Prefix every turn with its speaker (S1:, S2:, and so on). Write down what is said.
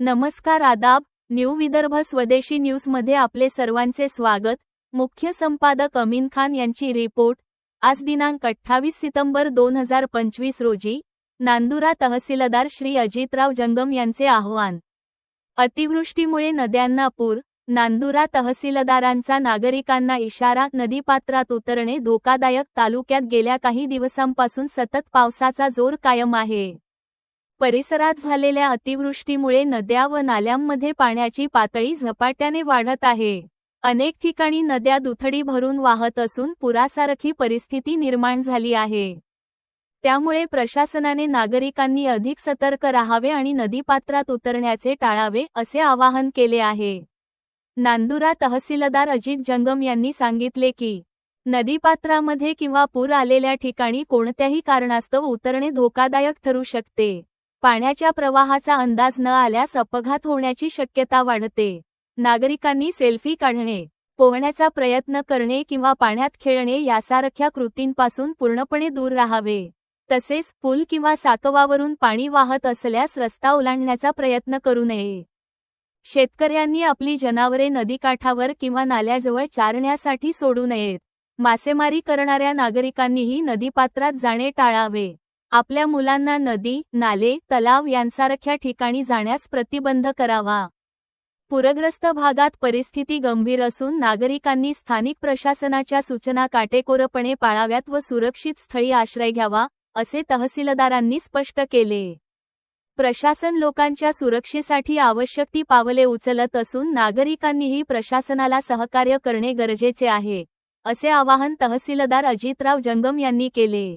S1: नमस्कार आदाब न्यू विदर्भ स्वदेशी न्यूजमध्ये आपले सर्वांचे स्वागत. मुख्य संपादक अमीन खान यांची रिपोर्ट. आज दिनांक अठ्ठावीस सितंबर दोन हजार पंचवीस रोजी नांदुरा तहसीलदार श्री अजितराव जंगम यांचे आव्हान. अतिवृष्टीमुळे नद्यांना पूर नांदुरा तहसीलदारांचा नागरिकांना इशारा नदीपात्रात उतरणे धोकादायक तालुक्यात गेल्या काही दिवसांपासून सतत पावसाचा जोर कायम आहे. परिसरात झालेल्या अतिवृष्टीमुळे नद्या व नाल्यांमध्ये पाण्याची पातळी झपाट्याने वाढत आहे. अनेक ठिकाणी नद्या दुथडी भरून वाहत असून पुरासारखी परिस्थिती निर्माण झाली आहे. त्यामुळे प्रशासनाने नागरिकांनी अधिक सतर्क राहावे आणि नदीपात्रात उतरण्याचे टाळावे असे आवाहन केले आहे. नांदुरा तहसीलदार अजित जंगम यांनी सांगितले की नदीपात्रामध्ये किंवा पूर आलेल्या ठिकाणी कोणत्याही कारणास्तव उतरणे धोकादायक ठरू शकते. पाण्याच्या प्रवाहाचा अंदाज न आल्यास अपघात होण्याची शक्यता वाढते. नागरिकांनी सेल्फी काढणे पोहण्याचा प्रयत्न करणे किंवा पाण्यात खेळणे यासारख्या कृतींपासून पूर्णपणे दूर राहावे. तसेच पूल किंवा साकवावरून पाणी वाहत असल्यास रस्ता ओलांडण्याचा प्रयत्न करू नये. शेतकऱ्यांनी आपली जनावरे नदीकाठावर किंवा नाल्याजवळ चारण्यासाठी सोडू नयेत. मासेमारी करणाऱ्या नागरिकांनीही नदीपात्रात जाणे टाळावे. आपल्या मुलांना नदी नाले तलाव यांसारख्या ठिकाणी जाण्यास प्रतिबंध करावा. पूरग्रस्त भागात परिस्थिती गंभीर असून नागरिकांनी स्थानिक प्रशासनाच्या सूचना काटेकोरपणे पाळाव्यात व सुरक्षित स्थळी आश्रय घ्यावा असे तहसीलदारांनी स्पष्ट केले. प्रशासन लोकांच्या सुरक्षेसाठी आवश्यक ती पावले उचलत असून नागरिकांनीही प्रशासनाला सहकार्य करणे गरजेचे आहे असे आवाहन तहसीलदार अजितराव जंगम यांनी केले.